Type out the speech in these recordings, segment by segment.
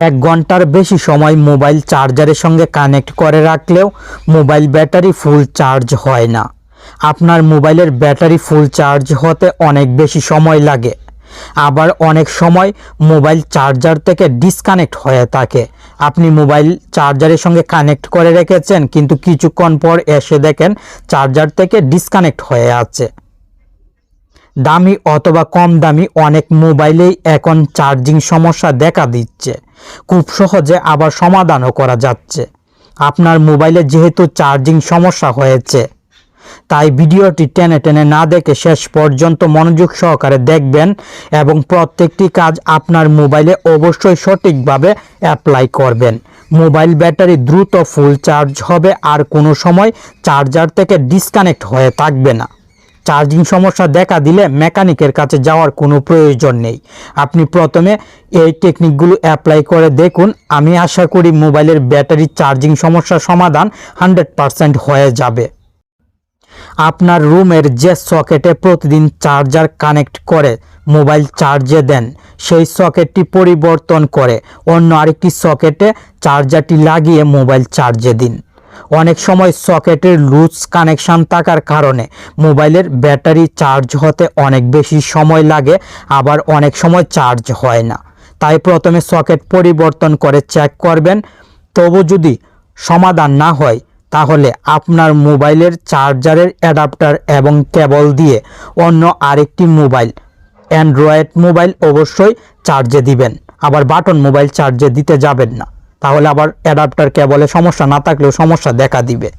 এক ঘণ্টার বেশি সময় মোবাইল চার্জারের সঙ্গে কানেক্ট করে রাখলেও মোবাইল ব্যাটারি ফুল চার্জ হয় না। আপনার মোবাইলের ব্যাটারি ফুল চার্জ হতে অনেক বেশি সময় লাগে। আবার অনেক সময় মোবাইল চার্জার থেকে ডিসকানেক্ট হয়ে থাকে। আপনি মোবাইল চার্জারের সঙ্গে কানেক্ট করে রেখেছেন, কিন্তু কিছুক্ষণ পর এসে দেখেন চার্জার থেকে ডিসকানেক্ট হয়ে আছে। দামি অথবা কম দামি অনেক মোবাইলেই এখন চার্জিং সমস্যা দেখা দিচ্ছে। খুব সহজে আবার সমাধানও করা যাচ্ছে। আপনার মোবাইলে যেহেতু চার্জিং সমস্যা হয়েছে, তাই ভিডিওটি টেনে টেনে না দেখে শেষ পর্যন্ত মনোযোগ সহকারে দেখবেন এবং প্রত্যেকটি কাজ আপনার মোবাইলে অবশ্যই সঠিকভাবে অ্যাপ্লাই করবেন। মোবাইল ব্যাটারি দ্রুত ফুল চার্জ হবে আর কোনো সময় চার্জার থেকে ডিসকানেক্ট হয়ে থাকবে না। চার্জিং সমস্যা দেখা দিলে মেকানিকের কাছে যাওয়ার কোনো প্রয়োজন নেই। আপনি প্রথমে এই টেকনিকগুলো অ্যাপ্লাই করে দেখুন। আমি আশা করি মোবাইলের ব্যাটারি চার্জিং সমস্যার সমাধান হান্ড্রেড হয়ে যাবে। আপনার রুমের যে সকেটে প্রতিদিন চার্জার কানেক্ট করে মোবাইল চার্জে দেন, সেই সকেটটি পরিবর্তন করে অন্য আরেকটি সকেটে চার্জারটি লাগিয়ে মোবাইল চার্জে দিন। অনেক সময় সকেটের লুজ কানেকশন থাকার কারণে মোবাইলের ব্যাটারি চার্জ হতে অনেক বেশি সময় লাগে, আবার অনেক সময় চার্জ হয় না। তাই প্রথমে সকেট পরিবর্তন করে চেক করবেন। তবু যদি সমাধান না হয়, তাহলে আপনার মোবাইলের চার্জারের অ্যাডাপ্টার এবং কেবল দিয়ে অন্য আরেকটি মোবাইল, অ্যান্ড্রয়েড মোবাইল অবশ্যই চার্জে দিবেন। আবার বাটন মোবাইল চার্জে দিতে যাবেন না। তাহলে আবার অ্যাডাপ্টার কেবলে সমস্যা না থাকলেও সমস্যা দেখা দিবে।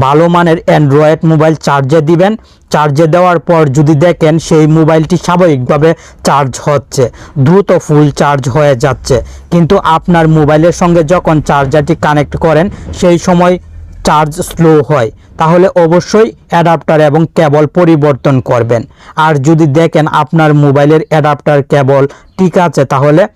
ভালো মানের অ্যান্ড্রয়েড মোবাইল চার্জে দিবেন। চার্জে দেওয়ার পর যদি দেখেন সেই মোবাইলটি স্বাভাবিকভাবে চার্জ হচ্ছে। দ্রুত ফুল চার্জ হয়ে যাচ্ছে। কিন্তু আপনার মোবাইলের সঙ্গে যখন চার্জারটি কানেক্ট করেন, সেই সময় চার্জ স্লো হয়। তাহলে অবশ্যই অ্যাডাপ্টার এবং কেবল পরিবর্তন করবেন। আর যদি দেখেন আপনার মোবাইলের অ্যাডাপ্টার কেবল ঠিক আছে, তাহলে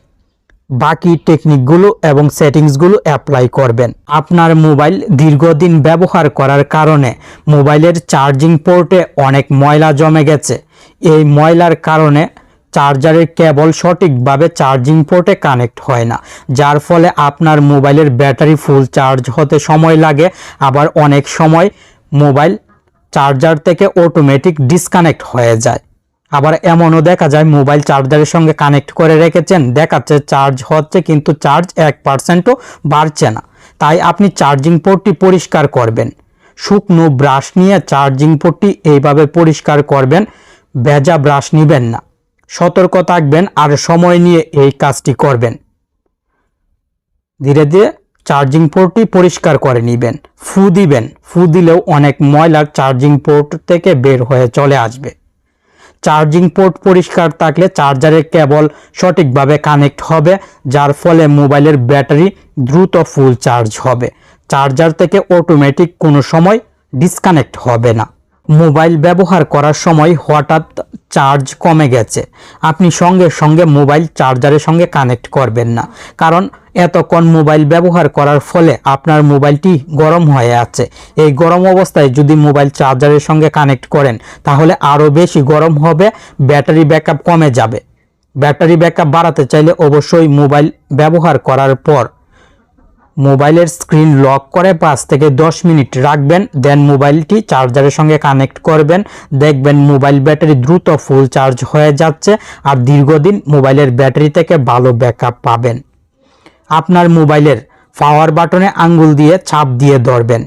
বাকি টেকনিকগুলো এবং সেটিংসগুলো অ্যাপ্লাই করবেন। আপনার মোবাইল দীর্ঘদিন ব্যবহার করার কারণে মোবাইলের চার্জিং পোর্টে অনেক ময়লা জমে গেছে। এই ময়লার কারণে চার্জারের কেবল সঠিকভাবে চার্জিং পোর্টে কানেক্ট হয় না। যার ফলে আপনার মোবাইলের ব্যাটারি ফুল চার্জ হতে সময় লাগে। আবার অনেক সময় মোবাইল চার্জার থেকে অটোমেটিক ডিসকানেক্ট হয়ে যায়। আবার এমনও দেখা যায় মোবাইল চার্জারের সঙ্গে কানেক্ট করে রেখেছেন। দেখাচ্ছে চার্জ হচ্ছে কিন্তু চার্জ এক পার্সেন্টও বাড়ছে না। তাই আপনি চার্জিং পোর্টটি পরিষ্কার করবেন। শুকনো ব্রাশ নিয়ে চার্জিং পোর্টটি এইভাবে পরিষ্কার করবেন, ভেজা ব্রাশ নেবেন না। সতর্ক থাকবেন আর সময় নিয়ে এই কাজটি করবেন। ধীরে ধীরে চার্জিং পোর্টটি পরিষ্কার করে নেবেন। ফু দিবেন। ফু দিলেও অনেক ময়লা চার্জিং পোর্ট থেকে বের হয়ে চলে আসবে। চার্জিং পোর্ট পরিষ্কার থাকলে চার্জারের কেবল সঠিকভাবে কানেক্ট হবে, যার ফলে মোবাইলের ব্যাটারি দ্রুত ফুল চার্জ হবে। চার্জার থেকে অটোমেটিক কোনো সময় ডিসকানেক্ট হবে না। মোবাইল ব্যবহার করার সময় হঠাৎ চার্জ কমে গেছে। আপনি সঙ্গে সঙ্গে মোবাইল চার্জারের সঙ্গে কানেক্ট করবেন না। কারণ এতক্ষণ মোবাইল ব্যবহার করার ফলে আপনার মোবাইলটি গরম হয়ে আছে। এই গরম অবস্থায় যদি মোবাইল চার্জারের সঙ্গে কানেক্ট করেন, তাহলে আরও বেশি গরম হবে, ব্যাটারি ব্যাকআপ কমে যাবে। ব্যাটারি ব্যাকআপ বাড়াতে চাইলে অবশ্যই মোবাইল ব্যবহার করার পর মোবাইলের স্ক্রিন লক করে পাঁচ থেকে দশ মিনিট রাখবেন, দেন মোবাইলটি চার্জারের সঙ্গে কানেক্ট করবেন। দেখবেন মোবাইল ব্যাটারি দ্রুত ফুল চার্জ হয়ে যাচ্ছে আর দীর্ঘদিন মোবাইলের ব্যাটারি থেকে ভালো ব্যাকআপ পাবেন। আপনার মোবাইলের পাওয়ার বাটনে আঙ্গুল দিয়ে চাপ দিয়ে ধরবেন।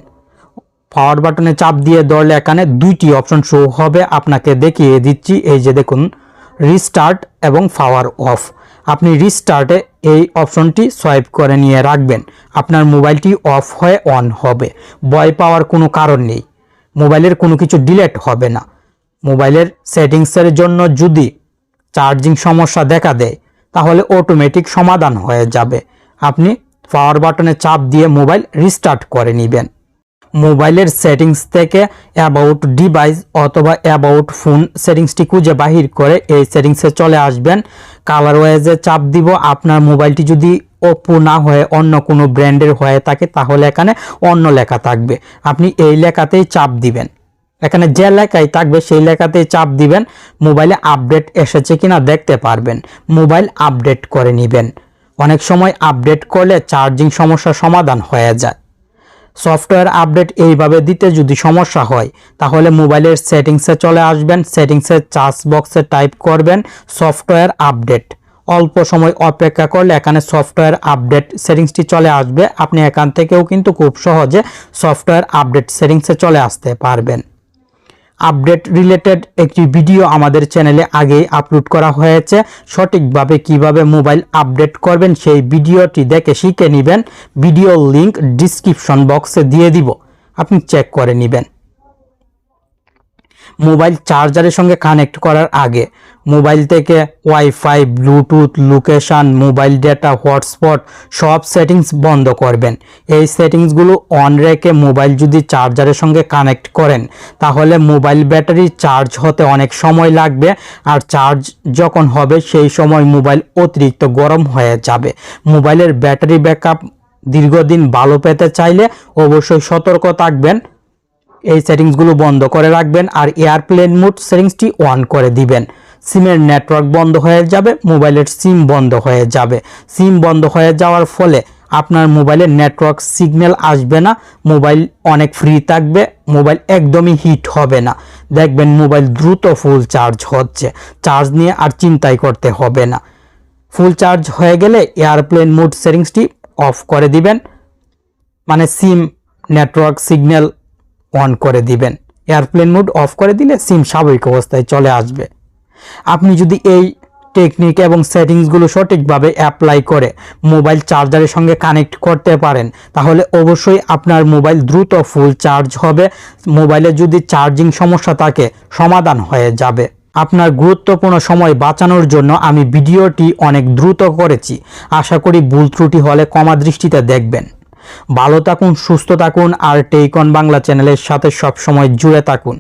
পাওয়ার বাটনে চাপ দিয়ে ধরলে এখানে দুইটি অপশন শো হবে। আপনাকে দেখিয়ে দিচ্ছি, এই যে দেখুন রিস্টার্ট এবং পাওয়ার অফ আপনি রিস্টার্টে এই অপশনটি সোয়াইপ করে নিয়ে রাখবেন। আপনার মোবাইলটি অফ হয়ে অন হবে। ভয় পাওয়ার কোনো কারণ নেই। মোবাইলের কোনো কিছু ডিলেট হবে না। মোবাইলের সেটিংসের জন্য যদি চার্জিং সমস্যা দেখা দেয়, তাহলে অটোমেটিক সমাধান হয়ে যাবে। আপনি পাওয়ার বাটনে চাপ দিয়ে মোবাইল রিস্টার্ট করে নেবেন। মোবাইলের সেটিংস থেকে অ্যাবাউট ডিভাইস অথবা অ্যাবাউট ফোন সেটিংসটি খুঁজে বাহির করে এই সেটিংসে চলে আসবেন। কালার ওয়াইজে চাপ দিব, আপনার মোবাইলটি যদি ওপো না হয়ে অন্য কোনো ব্র্যান্ডের হয়ে থাকে, তাহলে এখানে অন্য লেখা থাকবে। আপনি এই লেখাতেই চাপ দিবেন। এখানে যে লেখাই থাকবে, সেই লেখাতেই চাপ দিবেন। মোবাইলে আপডেট এসেছে কিনা দেখতে পারবেন। মোবাইল আপডেট করে নেবেন। অনেক সময় আপডেট করলে চার্জিং সমস্যার সমাধান হয়ে যায়। সফটওয়্যার আপডেট এইভাবে দিতে যদি সমস্যা হয়, তাহলে মোবাইলের সেটিংসে চলে আসবেন, সেটিংসের চার্জ বক্সে টাইপ করবেন, সফটওয়্যার আপডেট। অল্প সময় অপেক্ষা করলে এখানে সফটওয়্যার আপডেট সেটিংসটি চলে আসবে। আপনি এখান থেকেও কিন্তু খুব সহজে সফটওয়্যার আপডেট সেটিংসে চলে আসতে পারবেন। আপডেট রিলেটেড একটি ভিডিও আমাদের চ্যানেলে আগেই আপলোড করা হয়েছে। সঠিকভাবে কীভাবে মোবাইল আপডেট করবেন সেই ভিডিওটি দেখে শিখে নেবেন। ভিডিও লিংক ডিসক্রিপশন বক্সে দিয়ে দিব। আপনি চেক করে নেবেন। মোবাইল চার্জারের সঙ্গে কানেক্ট করার আগে মোবাইল থেকে wifi bluetooth location mobile data hotspot সব সেটিংস বন্ধ করবেন। এই সেটিংসগুলো অন রেখে মোবাইল যদি চার্জারের সঙ্গে কানেক্ট করেন, তাহলে মোবাইল ব্যাটারি চার্জ হতে অনেক সময় লাগবে আর চার্জ যখন হবে সেই সময় মোবাইল অতিরিক্ত গরম হয়ে যাবে। মোবাইলের ব্যাটারি ব্যাকআপ দীর্ঘদিন ভালো পেতে চাইলে অবশ্যই সতর্ক থাকবেন। এই সেটিংসগুলো বন্ধ করে রাখবেন আর এয়ারপ্লেন মোড সেটিংসটি অন করে দিবেন। সিমের নেটওয়ার্ক বন্ধ হয়ে যাবে, মোবাইলের সিম বন্ধ হয়ে যাবে। সিম বন্ধ হয়ে যাওয়ার ফলে আপনার মোবাইলের নেটওয়ার্ক সিগন্যাল আসবে না, মোবাইল অনেক ফ্রি থাকবে, মোবাইল একদমই হিট হবে না। দেখবেন মোবাইল দ্রুত ফুল চার্জ হচ্ছে, চার্জ নিয়ে আর চিন্তাই করতে হবে না। ফুল চার্জ হয়ে গেলে এয়ারপ্লেন মোড সেটিংসটি অফ করে দিবেন। মানে সিম, নেটওয়ার্ক সিগন্যাল অন করে দিবেন। এয়ারপ্লেন মোড অফ করে দিলে সিম স্বাভাবিক অবস্থায় চলে আসবে। আপনি যদি এই টেকনিক এবং সেটিংসগুলো সঠিকভাবে অ্যাপ্লাই করে মোবাইল চার্জারের সঙ্গে কানেক্ট করতে পারেন, তাহলে অবশ্যই আপনার মোবাইল দ্রুত ফুল চার্জ হবে। মোবাইলে যদি চার্জিং সমস্যা থাকে, সমাধান হয়ে যাবে। আপনার গুরুত্বপূর্ণ সময় বাঁচানোর জন্য আমি ভিডিওটি অনেক দ্রুত করেছি। আশা করি ভুল ত্রুটি হলে কমা দৃষ্টিতে দেখবেন। ভালো থাকুন সুস্থ থাকুন আর টেইকন বাংলা চ্যানেলের সাথে সবসময় জুড়ে থাকুন।